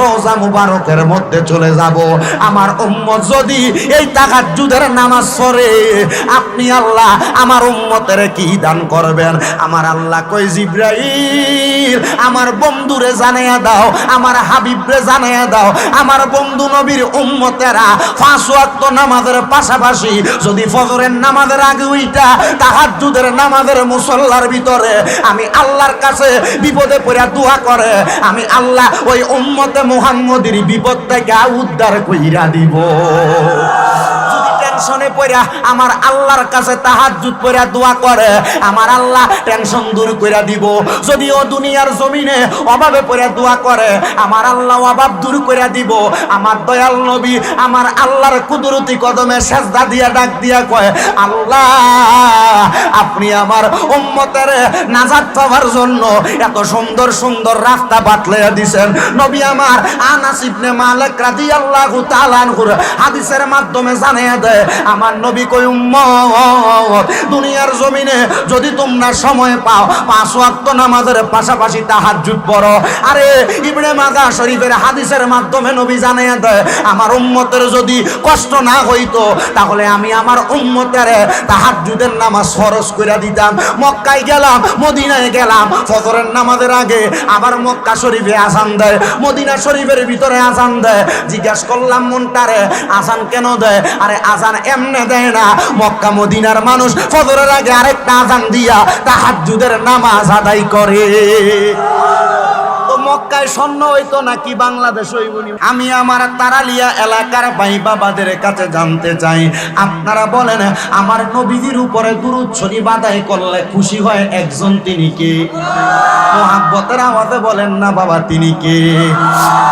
রোজা মুবারকের মধ্যে চলে যাব। আমার উম্মত যদি এই তাকাজ্জুদের নামাজ পড়ে, আপনি আল্লাহ আমার উম্মতের কি দান করবেন? আমার আল্লাহ কই জিব্রাইল, আমার বন্ধুরে জানাইয়া দাও, আমার হাবিবরে জানাইয়া দাও, আমার বন্ধু নবীর উম্মতেরা পাঁচ ওয়াক্ত নামাজের পাশাপাশি যদি ফজরের নামাজের আগে উইটা তাহাজ্জুদের নামাজের মুসল্লার ভিতরে, আমি আল্লাহর কাছে বিপদে পড়ে দোয়া করে, আমি আল্লাহ ওই উম্মতে মুহাম্মদের বিপদ থেকে উদ্ধার কইরা দিব। টেনশনে পড়া আমার আল্লাহর কাছে তাহাজ্জুদ পড়া দোয়া করে, আমার আল্লাহ টেনশন দূর কইরা দিব। যদিও দুনিয়ার জমিনে অভাবে পড়া দোয়া করে, আমার আল্লাহ অভাব দূর কইরা দিব। আমার দয়াল নবী আমার আল্লাহর কুদরতি কদমে সেজদা দিয়া, ডাক দিয়া কয়, আল্লাহ, আপনি আমার উম্মতের নাজাত পাওয়ার জন্য এত সুন্দর সুন্দর রাস্তা বাতলাইয়া দিছেন। নবী আমার আনাস ইবনে মালিক রাদিয়াল্লাহু তাআলা আনহুর হাদিসের মাধ্যমে জানিয়ে দেয় আমার নবী কই উম্মত, দুনিয়ার জমিনে যদি তোমরা সময় পাও, পাঁচ ওয়াক্ত নামাজের পাশাপাশি তাহাজ্জুদ পড়ো। আরে, ইবনে মাজাহ শরীফের হাদিসের মাধ্যমে নবী জানিয়ে দেয়, আমার উম্মতের যদি কষ্ট না হইতো, তাহলে আমি আমার উম্মতের তাহাজ্জুদের নামাজ ফরজ করে দিতাম। মক্কায় গেলাম, মদিনায় গেলাম, ফজরের নামাজের আগে আবার মক্কা শরীফে আসান দেয়। মদিনা শরীফের ভিতরে আসান দেয়। জিজ্ঞাস করলাম, মনটারে আসান কেন দেয়? আরে আজান এমনে দেয় না। মক্কা, মদিনার মানুষ ফজরের আগে আরেকটা আজান দিয়া তাহাজ্জুদের নামাজ আদায় করে। মক্কায় স্বর্ণ হইতো নাকি বাংলাদেশ হইবনি আমি আমার তারালিয়া এলাকার ভাই বাবাদের কাছে জানতে চাই। আপনারা বলেন, আমার নবীজির উপরে দুরুদ শরীফ আদায় করলে খুশি হয় একজন তিনি কে? মোহাব্বতের আওয়াজে বলেন, না বাবা, তিনি কে?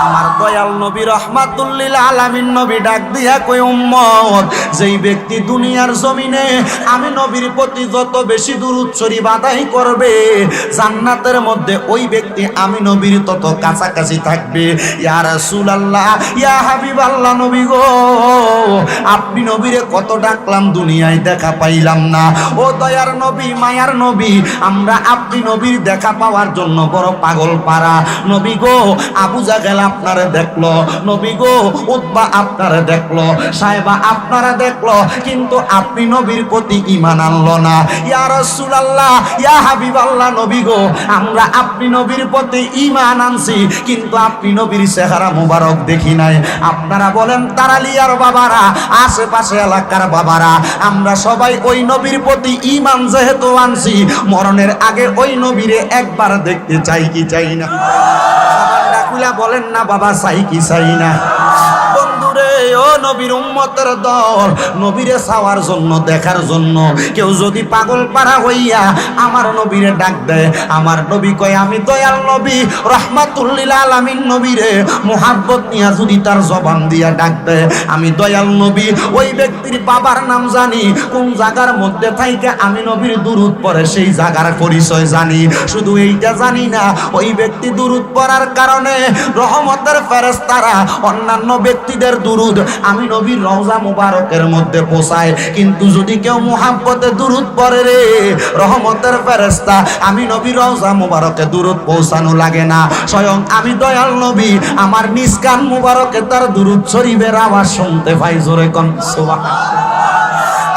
আমার দয়াল নবী রহমাতুল্লিল আলামিন নবী ডাক দিয়া কই উম্মত, যেই ব্যক্তি দুনিয়ার জমিনে আমি নবীর প্রতি যত বেশি দুরুদ শরীফ আদায় করবে, জান্নাতের মধ্যে ওই ব্যক্তি আমি নবীর তত কাছাকাছি থাকবে। ইয়া রাসূলুল্লাহ, ইয়া হাবিবাল্লাহ নবী গো। আপনি নবীরে কত ডাকলাম, দুনিয়ায় দেখা পাইলাম না। ও দয়ার নবী, মায়ার নবী, আমরা আপনি নবীর দেখা পাওয়ার জন্য বড় পাগল পারা নবী গো, আবু জাহেল আপনারে দেখল, নবী গো, উতবা আপনারে দেখল, সাহেবা আপনারা দেখল, কিন্তু আপনি নবীর প্রতি ঈমান আনলো না। ইয়া রাসূলুল্লাহ, ইয়া হাবিবাল্লাহ নবী গো, আমরা আপনি নবীর প্রতি ঈমান আনছি কিন্তু আপনি নবীর চেহারা মুবারক দেখি নাই। আপনারা বলেন, তারালিয়ার বাবারা, আশেপাশে এলাকার বাবারা, আমরা সবাই ওই নবীর প্রতি ইমান যেহেতু আনছি, মরণের আগে ওই নবীরে একবার দেখতে চাই কি চাই না? বলেন না, বাবা চাই কি চাই না? বন্ধুরে ও নবীর উম্মতের দল, নবীরে চাওয়ার জন্য, দেখার জন্য। কেউ যদি পাগল পারা হইয়া আমার নবীরে ডাক দেয়, আমার নবী কয়, আমি দয়াল নবী রহমাতুল্লিল আলামিন নবীরে, মোহাব্বত নিয়া যদি তার জবান দিয়া ডাক দেয়, আমি দয়াল নবী, ওই ব্যক্তির বাবার নাম জানি, কোন জায়গার মধ্যে থাইকে আমি নবীর দুরুদ পড়ে, সেই জায়গার পরিচয় জানি। শুধু এইটা জানি না, ওই ব্যক্তি দুরুদ পড়ার কারণে রহমতের ফেরেস্তারা অন্যান্য ব্যক্তিদের দুরুদ, আমি নবীর রওজা মুবারকের মধ্যে পোষায়। কিন্তু যদি কেউ মুহাব্বতে দুরুদ পড়ে রে, রহমতের ফেরেস্তা আমি নবীর রওজা মুবারকে দুরুদ পৌঁছানো লাগে না। স্বয়ং আমি দয়াল নবী, আমার নিষ্কান মুবারকে তার দুরুদ শরীফের আওয়াজ শুনতে পাই জোরে সুবহানাল্লাহ।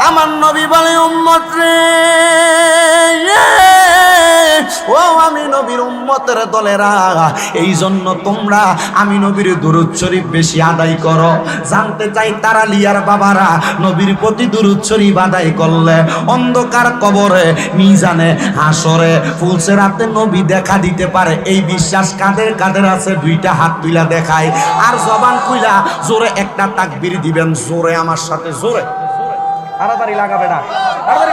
আমার নবী বলে, উম্মত রে। ও আমি নবীর উম্মতের দলেরা। এই জন্য তোমরা আমি নবীর দুরুদ শরীফ বেশি আদায় করো। জানতে চাই তারা লিয়ার বাবারা নবীর প্রতি দুরুদ শরীফ আদায় করলে অন্ধকার কবরে, মিজানে, হাসরে ফুলসে রাতে নবী দেখা দিতে পারে। এই বিশ্বাস কাদের কাদের আছে? দুইটা হাত তুইলা দেখায় আর জবান খুইলা জোরে একটা তাকবীর দিবেন, জোরে আমার সাথে, জোরে। তাড়াতাড়ি লাগাবে না। তাড়াতাড়ি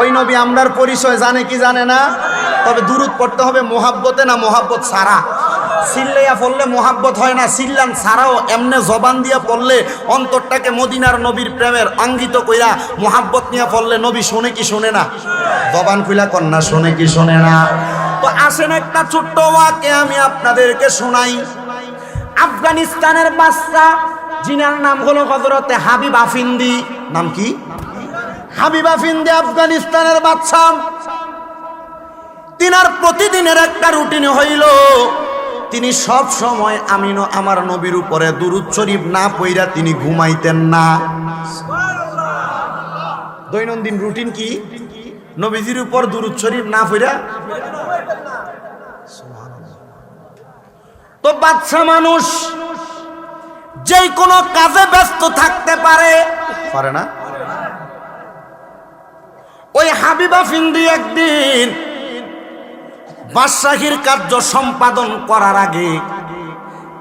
ওই নবী আমরার পরিচয় জানে কি জানে না? তবে দূরত পড়তে হবে মোহাব্বতে না মোহাব্বত সারা? সিল্লাইয়া পড়লে মোহাব্বত হয় না, সিল্লান ছাড়াও এমনে জবান দিয়া পড়লে অন্তরটাকে মদিনার নবীর প্রেমের অঙ্গিত কইরা মোহাব্বত নিয়ে পড়লে নবী শোনে কি শোনে না? জবান খুইলা কন্যা শোনে কি শোনে না? তো আসেন একটা ছোট্ট ওয়াকে আমি আপনাদেরকে শোনাই। আফগানিস্তানের বাচ্চা যিনার নাম হলো হজরতে হাবিব আফিন্দি। নাম কি? হাবিব আফিন্দি আফগানিস্তানের বাচ্চা। তিনার প্রতিদিনের একটা রুটিন হইল, তিনি সব সময় আমিনো আমার নবীর উপরে দুরুদ শরীফ না পইরা তিনি ঘুমাইতেন না। দৈনন্দিন রুটিন কি? নবীজির উপর দুরুদ শরীফ না পইরা? তো বাচ্চা মানুষ, যেই কোনো কাজে ব্যস্ত থাকতে পারে পারে না? ওই হাবিবা ফিন্দি একদিন বাদশাহীর কার্য সম্পাদন করার আগে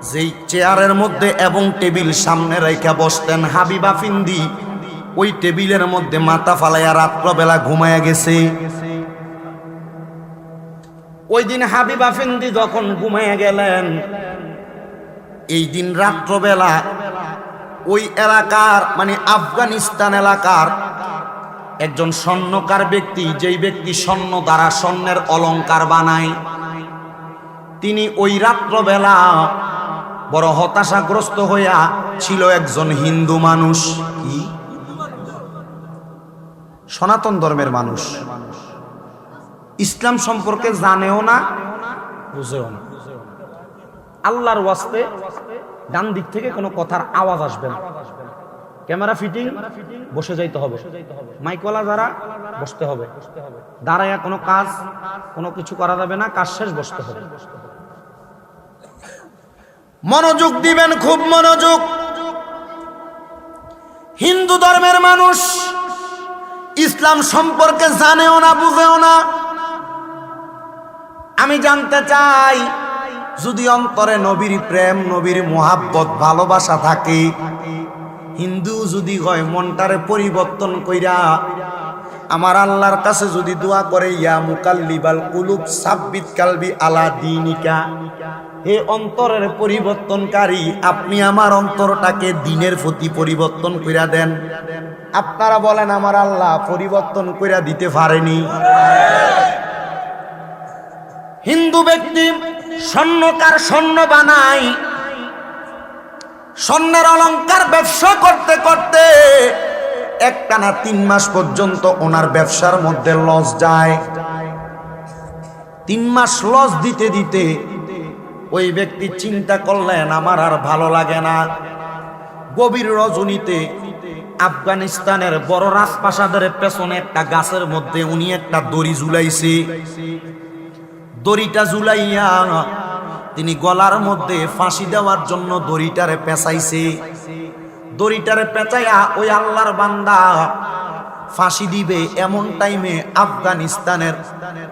যেই চেয়ারের মধ্যে এবং টেবিল সামনে রেখা বসতেন হাবিবা ফিন্দি, ওই টেবিলের মধ্যে মাথা ফালাইয়া রাত্রবেলা ঘুমায়া গেছে। ওই দিন হাবিবা ফিন্দি যখন ঘুমাইয়া গেলেন, এই দিন রাত্রবেলা ওই এলাকার মানে আফগানিস্তান এলাকার একজন স্বর্ণকার ব্যক্তি, যেই ব্যক্তি স্বর্ণ দ্বারা স্বর্ণের অলঙ্কার বানায়। তিনি ওই রাত্রবেলা বড় হতাশাগ্রস্ত হইয়া ছিল একজন হিন্দু মানুষ। কি? সনাতন ধর্মের মানুষ। ইসলাম সম্পর্কে জানেও না, বুঝেও না। আল্লাহর ওয়াস্তে ডান দিক থেকে কোনো কথার আওয়াজ আসবে না। ক্যামেরা ফিটিং, বসে যাইতে হবে। মাইকওয়ালা যারা, বসতে হবে। দাঁড়াইয়া কোনো কাজ, কোনো কিছু করা যাবে না, কাজ শেষ, বসতে হবে। মনোযোগ দিবেন, খুব মনোযোগ। হিন্দু ধর্মের মানুষ, ইসলাম সম্পর্কে জানেও না, বুঝেও না। আমি জানতে চাই, যদি অন্তরে নবীর প্রেম, নবীর মোহাব্বত, ভালোবাসা থাকে হিন্দু যদি হয়, মনটারে পরিবর্তন কইরা, আমার আল্লাহর কাছে যদি দোয়া করে, ইয়া মুকাল্লিবাল কুলুব, সাব্বিত কালবি আলা দিনিকা। হে অন্তরের পরিবর্তনকারী, আপনি আমার অন্তরটাকে দিনের প্রতি পরিবর্তন কইরা দেন। আপনারা বলেন, আমার আল্লাহ পরিবর্তন কইরা দিতে পারেনি। হিন্দু ব্যক্তি স্বর্ণকার স্বর্ণ বানায় স্বর্ণের অলংকার ব্যবসা করতে করতে একটানা তিন মাস পর্যন্ত ওনার ব্যবসার মধ্যে লস যায়। তিন মাস লস দিতে দিতে ওই ব্যক্তি চিন্তা করলেন, আমার আর ভালো লাগে না। গভীর রজনীতে আফগানিস্তানের বড় রাজপ্রাসাদের পেছনে একটা গাছের মধ্যে উনি একটা দড়ি ঝুলাইছে। দড়িটা ঝুলাইয়া তিনি গলার মধ্যে ফাঁসি দেওয়ার জন্য দড়িটারে পেঁচাইছে। দড়িটারে পেঁচাইয়া ওই আল্লাহর বান্দা ফাঁসি দিবে এমন টাইমে আফগানিস্তানের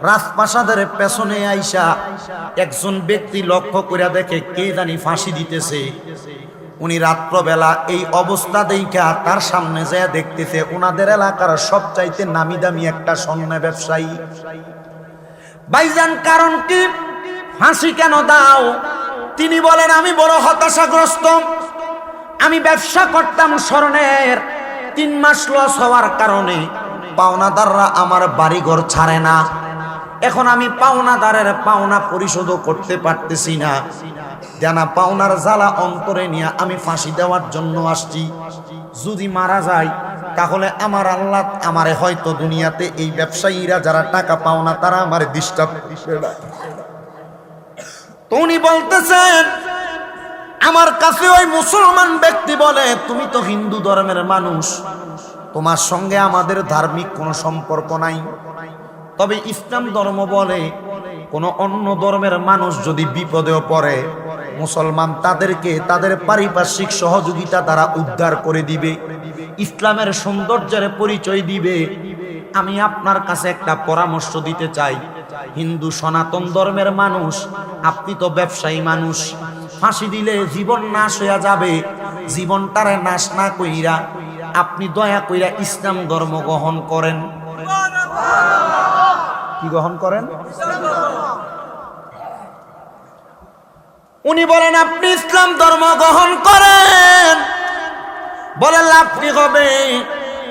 রাজপ্রাসাদের পেছনে আইসা একজন ব্যক্তি লক্ষ্য করে দেখে কে জানি ফাঁসি দিতেছে। উনি রাত্রবেলা এই অবস্থা দেখা তার সামনে যায় দেখতেছে ওনাদের এলাকার সবচাইতে নামি দামি একটা স্বর্ণ ব্যবসায়ী। ভাইজান কারণ কি? ফাঁসি কেন দাও? তিনি বলেন, আমি বড় হতাশাগ্রস্ত। আমি ব্যবসা করতাম স্বর্ণের। তিন মাস লস হওয়ার কারণে পাওনাদাররা আমার বাড়িঘর ছাড়ে না। এখন আমি পাওনাদারের পাওনা পরিশোধও করতে পারতেছি না। জানা, পাওনার জ্বালা অন্তরে নিয়ে আমি ফাঁসি দেওয়ার জন্য আসছি। যদি মারা যায়, তাহলে আমার আল্লাহ আমারে হয়তো দুনিয়াতে এই ব্যবসায়ীরা যারা টাকা পাওনা, তারা আমার ডিস্টার্ব তো উনি বলতেছেন, আমার কাছে ওই মুসলমান ব্যক্তি বলে, তুমি তো হিন্দু ধর্মের মানুষ। তোমার সঙ্গে আমাদের ধার্মিক কোনো সম্পর্ক নাই। তবে ইসলাম ধর্ম বলে, কোনো অন্য ধর্মের মানুষ যদি বিপদেও পড়ে, মুসলমান তাদেরকে তাদের পারিপার্শ্বিক সহযোগিতা দ্বারা উদ্ধার করে দিবে। ইসলামের সৌন্দর্যের পরিচয় দিবে। আমি আপনার কাছে একটা পরামর্শ দিতে চাই। হিন্দু সনাতন ধর্মের মানুষ, আপনি তো ব্যবসায়ী মানুষ। ফাঁসি দিলে জীবন নাশ হইয়া যাবে জীবনটারে নাশ না কইরা আপনি দয়া কইরা ইসলাম ধর্ম গ্রহণ করেন। কি গ্রহণ করেন? উনি বলেন, আপনি ইসলাম ধর্ম গ্রহণ করেন। বলে, লাভ কি হবে?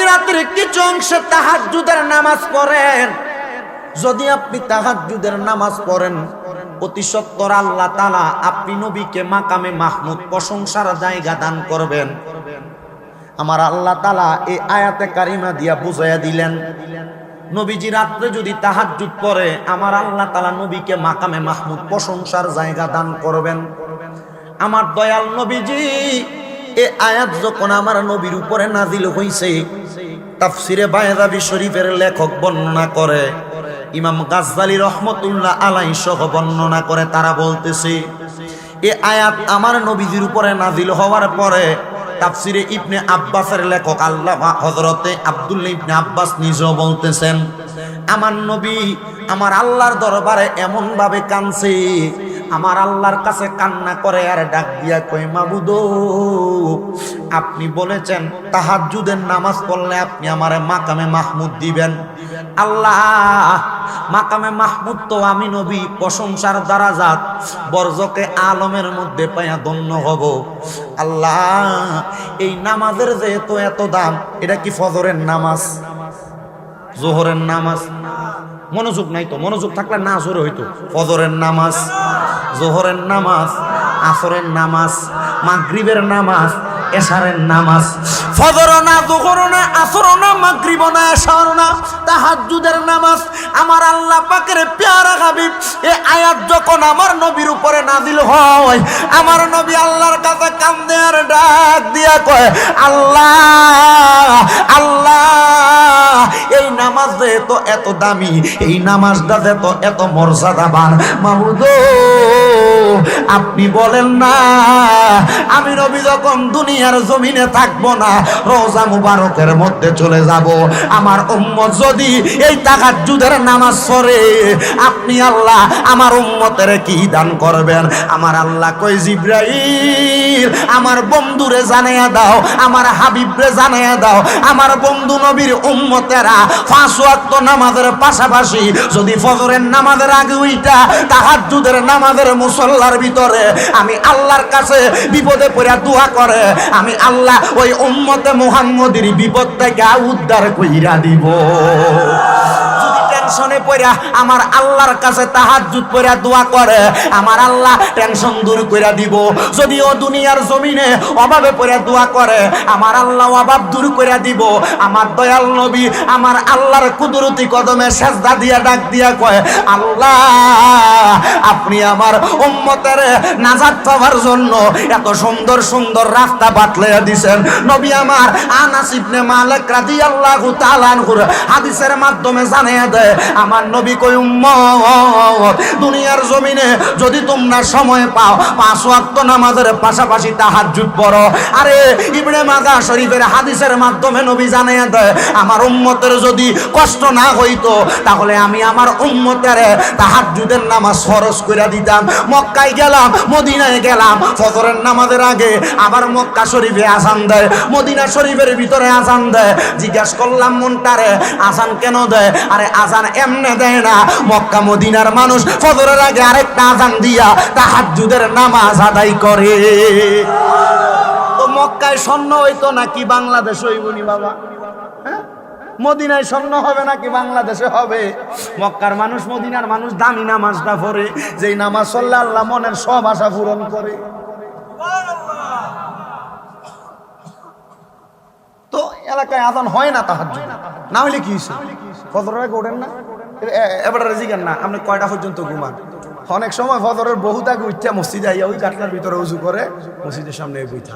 আপনি রাত্রে কিছু অংশে তাহাজ্জুদের নামাজ পড়েন। যদি আপনি তাহাজ্জুদের নামাজ পড়েন, অতি সত্তর আল্লাহ তালা আপনি নবীকে মাকামে মাহমুদ প্রশংসার জায়গা দান করবেন। আমার আল্লাহ তালা এই আয়াতে কারিমা দিয়া বুঝাইয়া দিলেন, নবীজি রাত্রে যদি তাহাজ্জুদ পড়ে, আমার আল্লাহ তালা নবীকে মাকামে মাহমুদ প্রশংসার জায়গা দান করবেন। আমার দয়াল নবীজি, এ আয়াত যখন আমার নবীর উপরে নাজিল হইছে তাফসিরে বায়দাবি শরীফের লেখক বর্ণনা করে। ইমাম গাজ্জালি রহমতুল্লাহ আলাই সহ বর্ণনা করে, তারা বলতেছে, এ আয়াত আমার নবীজির উপরে নাজিল হওয়ার পরে তাফসিরে ইবনে আব্বাসের লেখক আল্লাহ হজরতে আব্দুল্লাহ ইবনে আব্বাস নিজেও বলতেছেন, আমার নবী আমার আল্লাহর দরবারে এমন ভাবে কানছে আমার আল্লাহর কাছে কান্না করে আর ডাক দিয়া কই মাবুদ, আপনি বলেছেন তাহাজ্জুদের নামাজ পড়লে আপনি আমারে মাকামে মাহমুদ দিবেন। আল্লাহ, মাকামে মাহমুদ তো আমি নবী, প্রশংসার দ্বারাজাত বর্জকে আলমের মধ্যে পাইয়া ধন্য হব। আল্লাহ, এই নামাজের যেহেতু এত দাম, এটা কি ফজরের নামাজ? জোহরের নামাজ। মনোযোগ নাই তো, মনোযোগ থাকলে না জোরে হইতো। ফজরের নামাজ, জোহরের নামাজ, আসরের নামাজ, মাগরিবের নামাজ, এশারের নামাজ। ফজর না, জোহর না, আসর না, মাগরিব না, এশার না, তাহাজ্জুদের নামাজ। আমার আল্লাহ পাকের পেয়ারা হাবিব, এ আয়াত যখন আমার নবীর উপরে নাজিল হয়, আমার নবী আল্লাহর কাছে কান্দে আর ডাক দিয়া কয়, আল্লাহ নামাজ যে তো এত দামি, এই নামাজটা যে তো এত মর্যাদাবান। মাহুদ আপনি বলেন না, আমি নবী যখন দুনিয়ার জমিনে থাকব না, রোজা মুবারকের মধ্যে চলে যাব। আমার উম্মত যদি এই টাকার যুদের নামাজ পড়ে, আপনি আল্লাহ আমার উম্মতের কি দান করবেন? আমার আল্লাহ কই জিব্রাইল, আমার বন্ধুরে জানাইয়া দাও, আমার হাবিবরে জানাইয়া দাও, আমার বন্ধু নবীর উম্মতেরা পাঁচ ওয়াক্ত নামাজের পাশাপাশি যদি ফজরের নামাজের আগে উইটা, তাহাজ্জুদের নামাজের মুসল্লার ভিতরে আমি আল্লাহর কাছে বিপদে পড়ে দোয়া করে, আমি আল্লাহ ওই উম্মতে মুহাম্মদের বিপদ থেকে উদ্ধার কইরা দিব। টেনশনে পড়া আমার আল্লাহর কাছে তাহাজ্জুদ পড়া দোয়া করে, আমার আল্লাহ টেনশন দূর কইরা দিব। যদি ও দুনিয়ার জমিনে অভাবে পড়া দোয়া করে, আমার আল্লাহ অভাব দূর কইরা দিব। আমার দয়াল নবী আমার আল্লাহর কুদরতি কদমে সেজদা দিয়া, ডাক দিয়া কয়, আল্লাহ, আপনি আমার উম্মতের নাজাত পাওয়ার জন্য এত সুন্দর সুন্দর রাস্তা বাতলাইয়া দিছেন। নবী আমার আনাস ইবনে মালিক রাদিয়াল্লাহু তাআলা আনহুর হাদিসের মাধ্যমে জানিয়ে দেয় আমার নবী কই উম্মত, দুনিয়ার জমিনে যদি তোমরা সময় পাও, পাঁচ ওয়াক্ত নামাজের পাশাপাশি তাহাজ্জুদ পড়ো। আরে, ইবনে মাজাহ শরীফের হাদিসের মাধ্যমে নবী জানিয়ে দেয়, আমার উম্মতের যদি কষ্ট না হইতো, তাহলে আমি আমার উম্মতের তাহাজ্জুদের নামাজ ফরজ করে দিতাম। মক্কায় গেলাম, মদিনায় গেলাম, ফজরের নামাজের আগে আবার মক্কা শরীফে আসান দেয়, মদিনা শরীফের ভিতরে আসান দেয়। জিজ্ঞাসা করলাম, মনটারে আসান কেন দেয়? আরে আজান এমনে দেয় না মক্কা মদিনার মানুষ ফজরের আগে আরেকটা আজান দিয়া তাহাজ্জুদের নামাজ আদায় করে। তো মক্কায় স্বর্ণ হইতো নাকি বাংলাদেশ হইবনি বাবা? হ্যাঁ? মদিনায় স্বর্ণ হবে নাকি বাংলাদেশে হবে? মক্কার মানুষ মদিনার মানুষ দামি নামাজটা পড়ে, যেই নামাজ চললে আল্লাহ মনের সব আশা পূরণ করে তো এলাকায় আজান হয় না তাহার না হলে কি হয়েছে ফজরের আগে ওঠেন না এবার রেজিকেন না আপনি কয়টা পর্যন্ত ঘুমান অনেক সময় ফজরের বহুত আগে উঠা মসজিদে আইয়া ওই কাটলার ভিতরে উজু করে মসজিদের সামনে বইতা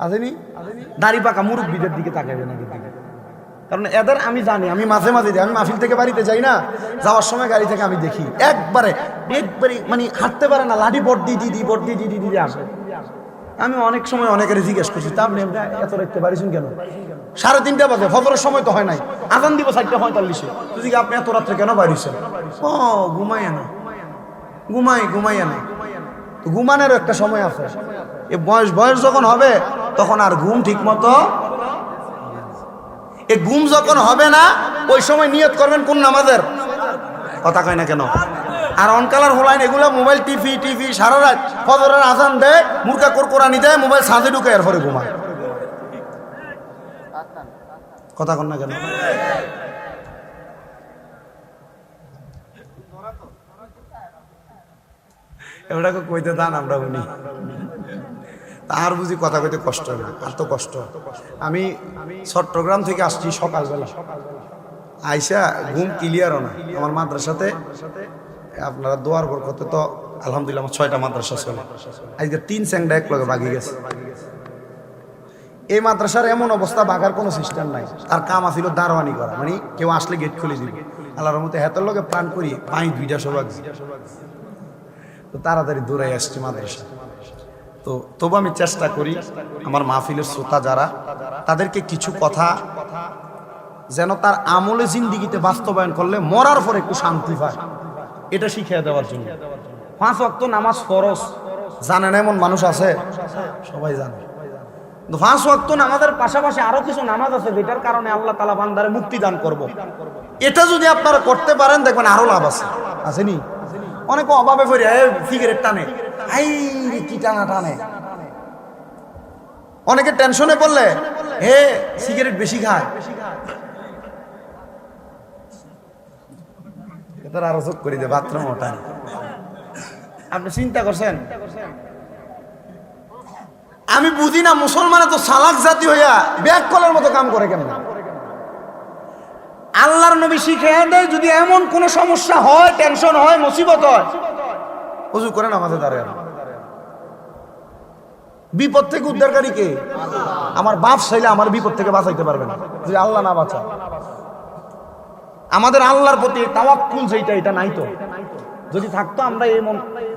আসেনি দাড়ি পাকা মুরব্বীদের দিকে তাকাবে না কারণ এদের আমি জানি আমি মাঝে মাঝে। আমি মাহফিল থেকে বাড়িতে যাই না যাওয়ার সময় গাড়ি থেকে আমি দেখি একবারে একবারে মানে হাঁটতে পারে না লাঠি বট দি দিদি বট দি দিদি দিদি আসে আমি অনেক সময় অনেকের জিজ্ঞেস করছি, তা আপনি এত রাখতে পারিছেন কেন? সাড়ে তিনটা বাজে, ফজরের সময় তো হয় নাই। আজান দিব চারটা পঁয়তাল্লিশে। তুই আপনি এত রাত্রে কেন বাড়িছেন ও ঘুমাই না। ঘুমাই ঘুমাই না। তো ঘুমানোরও একটা সময় আছে। এ বয়স বয়স যখন হবে, তখন আর ঘুম ঠিক মতো এ ঘুম যখন হবে না, ওই সময় নিয়ত করবেন কোন নামাজের? কথা কয় না কেন? আর অনকালার হোলাইন এগুলো মোবাইল, টিভি টিভি, সারা রাত। ফজরের আজান দেয় মুরকা কোরকোরানি দেয়, মোবাইল সাঁজে ঢুকে এরপরে ঘুমায়। কথা কন না কেন? এটাকে কইতে দান আমরা উনি। তার বুঝি কথা কইতে কষ্ট না, আর তো কষ্ট। আমি চট্টগ্রাম থেকে আসছি সকালবেলা। আইসা ঘুম ক্লিয়ারও না। আমার মাদ্রাসাতে আপনারা দোয়ার বরকতে তো আলহামদুলিল্লাহ, আমার ছয়টা মাদ্রাসা চলে আজকে তিন স্যাংটা এক লগে বাগি গেছে। এই মাদ্রাসার এমন অবস্থা বাগার কোনো সিস্টেম নাই। তার কাম আছিল দারোয়ানি করা। মানে কেউ আসলে গেট খুলে দিবে। আল্লাহর মতো হেতর লগে প্রাণ করি পাই দুইটা সবাক তো তাড়াতাড়ি দৌড়াই আসছি মাদ্রাসা। তো তবু আমি চেষ্টা করি, আমার মাহফিলের শ্রোতা যারা, তাদেরকে কিছু কথা যেন তার আমলে জিন্দিগিতে বাস্তবায়ন করলে মরার পর একটু শান্তি পায়। এটা শিখিয়ে দেওয়ার জন্য। পাঁচ অক্ত নামাজ ফরজ। জানেন এমন মানুষ আছে? সবাই জানে। পাঁচ ওয়াক্ত নামাজের পাশাপাশি আরও কিছু নামাজ আছে, যেটার কারণে আল্লাহ তালা বান্দারে মুক্তি দান করব। এটা যদি আপনারা করতে পারেন, দেখবেন আরও লাভ আছে। আসেনি? অনেকে অভাবে সিগারেট টানে। আই কি টানা টানে। অনেকে টেনশনে পড়লে, হে, সিগারেট বেশি খায়। এটার আরও চোখ করে দে, বাথরুম ওটান আপনি চিন্তা করছেন? আমি বুঝি না মুসলমানে তো সালাক জাতি হইয়া ব্যাগ কলার মতো কাম করে কেন আল্লাহর নবী শিখে দেয় যদি এমন কোন সমস্যা হয় টেনশন হয় মুসিবত হয়। উজু করেন আমাদের দাঁড়িয়ে। বিপদ থেকে উদ্ধারকারী কে? আমার বাপ চাইলে আমার বিপদ থেকে বাঁচাইতে পারবে না যদি আল্লাহ না বাঁচা আমাদের আল্লাহর প্রতি তাওয়াক্কুল যেটা এটা নাই তো। যদি থাকতো আমরা এই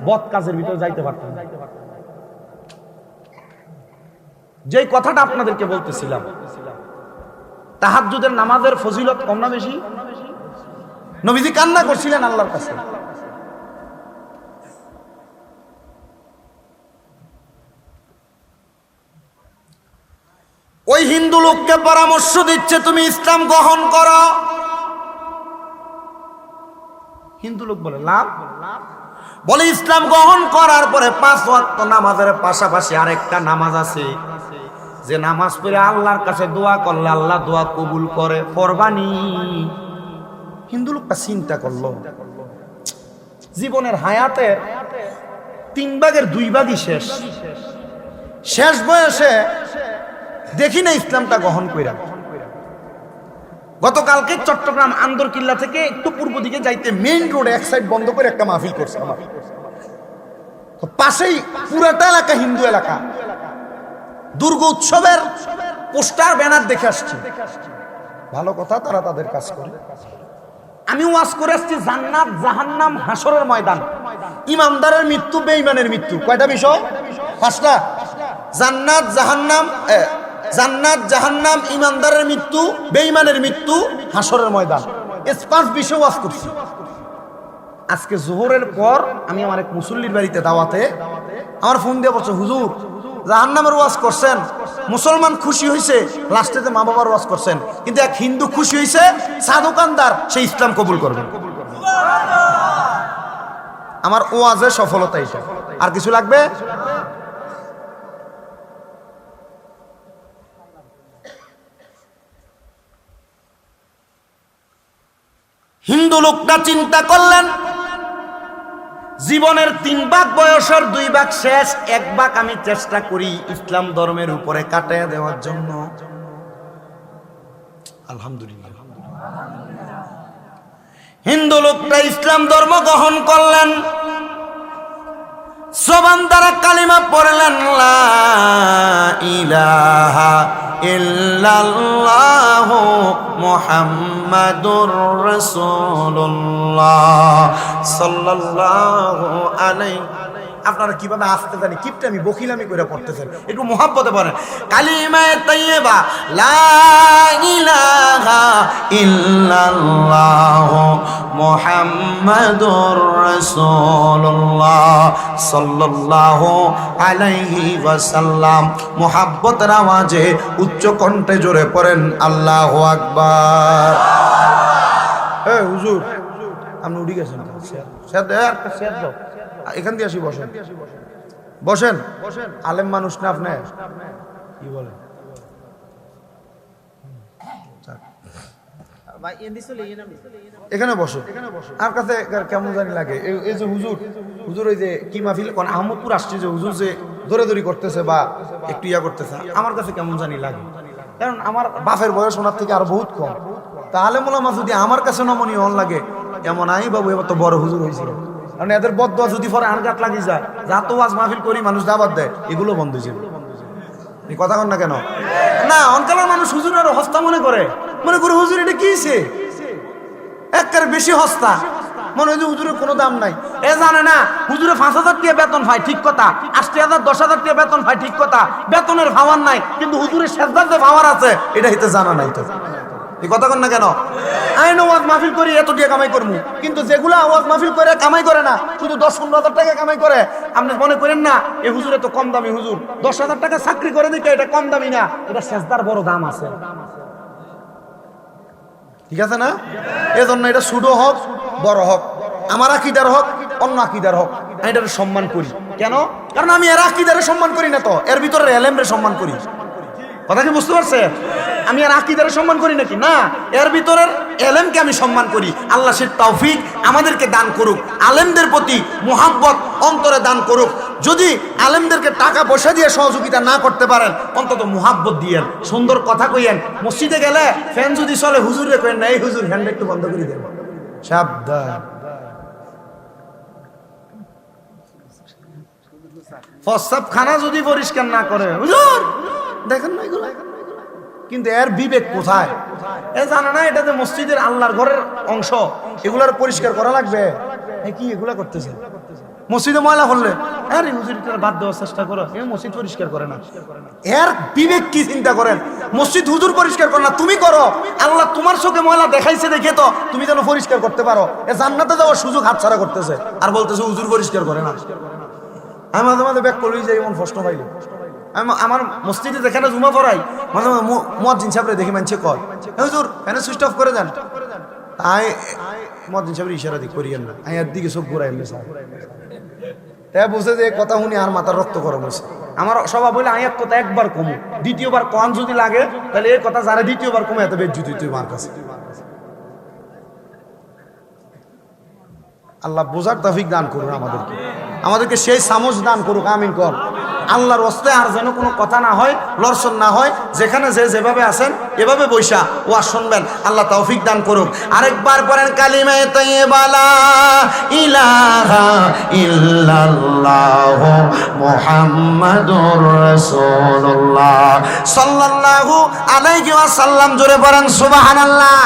বদ কাজের ভিতরে যাইতে পারতাম। যেই কথাটা আপনাদেরকে বলতেছিলাম, তাহাজ্জুদের নামাজের ফজিলত কম না বেশি? নবীজি কান্না করছিলেন আল্লাহর কাছে। ওই হিন্দু লোককে পরামর্শ দিচ্ছে, তুমি ইসলাম গ্রহণ করো। হিন্দু লোক বলে লাভ? বলে ইসলাম গ্রহণ করার পরে পাঁচ ওয়াক্ত নামাজের পাশাপাশি আরেকটা নামাজ আছে। যে নামাজ পড়ে আল্লাহর কাছে দোয়া করলে আল্লাহ দোয়া কবুল করে ফরবানি হিন্দু লোকটা চিন্তা করল জীবনের হায়াতে তিন ভাগের দুই ভাগই শেষ। শেষ বয়সে দেখি না ইসলামটা গ্রহণ কইরা। গতকালকে চট্টগ্রাম আন্দরকিল্লা থেকে একটু পূর্ব দিকে যাইতে মেইন রোডে এক সাইড বন্ধ করে একটা মাহফিল করছে তো পাশেই পুরাটা এলাকা হিন্দু এলাকা। দুর্গ উৎসবের পোস্টার, ব্যানার দেখে আসছি। ভালো কথা, তারা তাদের কাজ করে। আমি ওয়াজ করে আসছি জান্নাত, জাহান্নাম হাসরের ময়দান। ইমানদারের মৃত্যু, বেঈমানের মৃত্যু। কয়টা বিষয়? পাঁচটা। জান্নাত, জাহান্নাম জান্নাত, জাহান্নাম ইমানদারের মৃত্যু, বেঈমানের মৃত্যু হাসরের ময়দান। পাঁচ বিষয় ওয়াজ করছি। আজকে জোহরের পর আমি আমার এক মুসল্লির বাড়িতে দাওয়াতে আমার ফোন দিয়ে বলছে, হুজুর, জাহান্নামের ওয়াজ করছেন। মুসলমান খুশি হয়েছে লাস্টেতে মা বাবার ওয়াজ করছেন। কিন্তু এক হিন্দু খুশি হয়েছে চা দোকানদার সে ইসলাম কবুল করবে। আমার ওয়াজে সফলতা এটা। আর কিছু লাগবে? হিন্দু লোকটা চিন্তা করলেন, জীবনের তিন ভাগ বয়সের দুই ভাগ শেষ, এক ভাগ আমি চেষ্টা করি ইসলাম ধর্মের উপরে কাটায় দেওয়ার জন্য। আলহামদুলিল্লাহ। হিন্দু লোকটা ইসলাম ধর্ম গ্রহণ করলেন জবান দ্বারা কালিমা পড়লেন ইলাহা ইল্লাল্লাহু মুহাম্মাদুর সাল্লাল্লাহু আলাইহি আপনারা কীভাবে আসতে জানি কিপটা আমি বকিলামি করে পড়তেছেন একটু মোহাব্বতে পড়েন কালিমায়ে তাইয়্যিবা লা ইলাহা ইল্লাল্লাহু মুহাম্মাদুর রাসূলুল্লাহ সাল্লাল্লাহু আলাইহি ওয়াসাল্লাম মোহাব্বতের আওয়াজে উচ্চ কণ্ঠে জোরে পড়েন আল্লাহু আকবার এ হুজুর আপনি উঠে গেছেন স্যার দেয়ার স্যার দাও এখান দিয়ে আসি বসেন। বসেন। আলেম মানুষ না আপনি? কি বলেন? এখানে বসো। আর কাছে কেমন জানি লাগে। এই- যে হুজুর হুজুর ওই যে কি মাহফিল কোন আহমদপুর আসছে যে হুজুর যে করতেছে বা একটু ইয়া করতেছে। আমার কাছে কেমন জানি লাগে। কারণ আমার বাপের বয়স ওনার থেকে আর বহুত কম। তাহলে মোলামা যদি আমার কাছে নমনীয় হন লাগে এমন আই বাবু এবার তো বড় হুজুর হয়েছিল কারণ এদের বদ যদি পরে আনগাট লাগি যায় যা তো ওয়াজ মাহফিল করি, মানুষ দাবাত দেয়, এগুলো বন্ধ হয়েছে এই কথা কন না কেন? না অনকালের মানুষ হুজুর আরও হস্তা মনে করে। মনে করে, হুজুর, এটা কি হইছে? একের বেশি হস্তা। মনে হয় হুজুরের কোনো দাম নাই। এ জানে না, হুজুরে পাঁচ হাজার টাকা বেতন পায়, ঠিক কথা। আশি হাজার, দশ হাজার টাকা বেতন পায়, ঠিক কথা। বেতনের ভাবার নাই, কিন্তু হুজুরের শেষদার যে ভাবার আছে, এটা হিতে জানা নাই তো। কথা না কেন? আইন ওয়াজ মাহফিল করি, এত কামাই করব। কিন্তু যেগুলো আওয়াজ মাহফিল করে কামাই করে না, শুধু দশ পনেরো হাজার টাকা কামাই করে। আপনি মনে করেন না হুজুরে তো কম দামি হুজুর। দশ হাজার টাকা চাকরি করে এটা কম দামি না, এটা শেষদার বড় দাম আছে। ঠিক আছে না? এজন্য এটা সুডো হোক, বড় হোক। আমার আকিদার হোক, অন্য আকিদার হোক। আমি সম্মান করি। কেন? কারণ আমি এর আকিদারে সম্মান করি না তো, এর ভিতরে এলেমরে সম্মান করি। কথা কি বুঝতে পারছে আমি আর আকিদারে সম্মান করি নাকি? না, এর ভিতরের এলেমকে আমি সম্মান করি। আল্লাহ সে তৌফিক আমাদেরকে দান করুক, আলেমদের প্রতি মোহাব্বত অন্তরে দান করুক। যদি আলেমদেরকে টাকা পয়সা দিয়ে সহযোগিতা না করতে পারেন, অন্তত মোহাব্বত দিয়েন। সুন্দর কথা কইয়েন। মসজিদে গেলে ফ্যান যদি চলে, হুজুরে কইেন না এই হুজুর ফ্যানটা একটু বন্ধ করে দেন। সাবধান। প্রস্তাব খানা যদি পরিষ্কার না করে, হুজুর দেখেন না এগুলো? কিন্তু এর বিবেক কোথায়? এ জানে না, এটা যে মসজিদের আল্লাহর ঘরের অংশ, এগুলার পরিষ্কার করা লাগবে? কি এগুলা করতেছে? মসজিদে ময়লা করলে আরে হুজুর, এটা বাদ দেওয়ার চেষ্টা করো। এ মসজিদ পরিষ্কার করে না। এর বিবেক কি চিন্তা করেন? মসজিদ হুজুর পরিষ্কার করে না, তুমি করো। আল্লাহ তোমার চোখে ময়লা দেখাইছে দেখে তো তুমি যেন পরিষ্কার করতে পারো। এ জান্নাতে যাওয়ার সুযোগ হাতছাড়া করতেছে। আর বলতেছে হুজুর পরিষ্কার করে না। আমি মাঝে মাঝে ব্যাক করলি যে এমন প্রশ্ন পাইলে। আমি আমার মসজিদে যেখানে জুমা পড়াই মাঝে মজ্জিন সাহেবরে দেখি মানছে কয়, "এ হুজুর সুইচ অফ করে দেন। তাই মজ্জিন সাহেবের ইশারা দিক করিয়েন না আমি দিকে চোখ ঘুরাই এমনি তাই বুঝে যে কথা শুনি আর মাথার রক্ত গরম হয়েছে আমার সবাই বলে আমি কথা একবার কমু। দ্বিতীয়বার কন যদি লাগে, তাহলে এই কথা যারা দ্বিতীয়বার কমে, এত বেশ জুতি তুই কাছে। আল্লাহ বোঝার তাফিক দান করুন আমাদেরকে। আমাদেরকে সেই সামজ দান করুক, আমিন কর। আল্লাহর অস্তে আর যেন কোনো কথা না হয় লড়সন না হয়, যেখানে যে যেভাবে আছেন, এভাবে বৈশা ও আর শুনবেন, আল্লাহ তৌফিক দান করুক। আরেকবার পড়েন কালিমায়ে তাইয়্যিবালা, ইলাহা ইল্লাল্লাহ সাল্লাল্লাহু জোরে পড়েন সুবহানাল্লাহ।